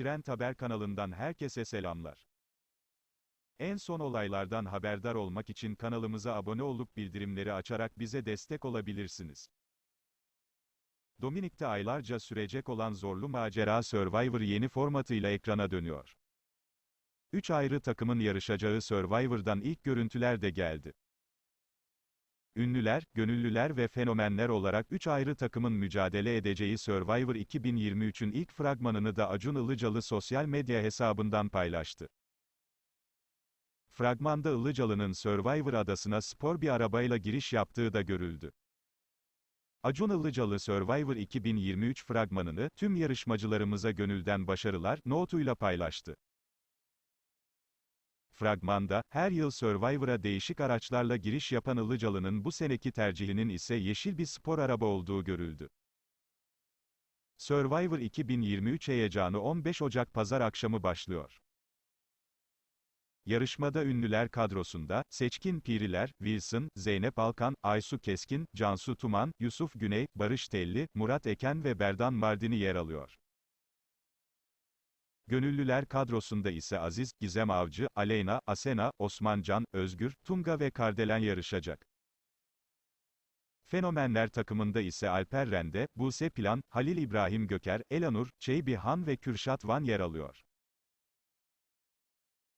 Trend Haber kanalından herkese selamlar. En son olaylardan haberdar olmak için kanalımıza abone olup bildirimleri açarak bize destek olabilirsiniz. Dominik'te aylarca sürecek olan zorlu macera Survivor yeni formatıyla ekrana dönüyor. Üç ayrı takımın yarışacağı Survivor'dan ilk görüntüler de geldi. Ünlüler, gönüllüler ve fenomenler olarak üç ayrı takımın mücadele edeceği Survivor 2023'ün ilk fragmanını da Acun Ilıcalı sosyal medya hesabından paylaştı. Fragmanda Ilıcalı'nın Survivor adasına spor bir arabayla giriş yaptığı da görüldü. Acun Ilıcalı Survivor 2023 fragmanını, tüm yarışmacılarımıza gönülden başarılar, notuyla paylaştı. Fragmanda, her yıl Survivor'a değişik araçlarla giriş yapan Ilıcalı'nın bu seneki tercihinin ise yeşil bir spor araba olduğu görüldü. Survivor 2023 heyecanı 15 Ocak Pazar akşamı başlıyor. Yarışmada ünlüler kadrosunda, Seçkin Piriler, Wilson, Zeynep Alkan, Aysu Keskin, Cansu Tuman, Yusuf Güney, Barış Telli, Murat Eken ve Berdan Mardini yer alıyor. Gönüllüler kadrosunda ise Aziz, Gizem Avcı, Aleyna, Asena, Osman Can, Özgür, Tunga ve Kardelen yarışacak. Fenomenler takımında ise Alper Rende, Buse Plan, Halil İbrahim Göker, Elanur, Çeybi Han ve Kürşat Van yer alıyor.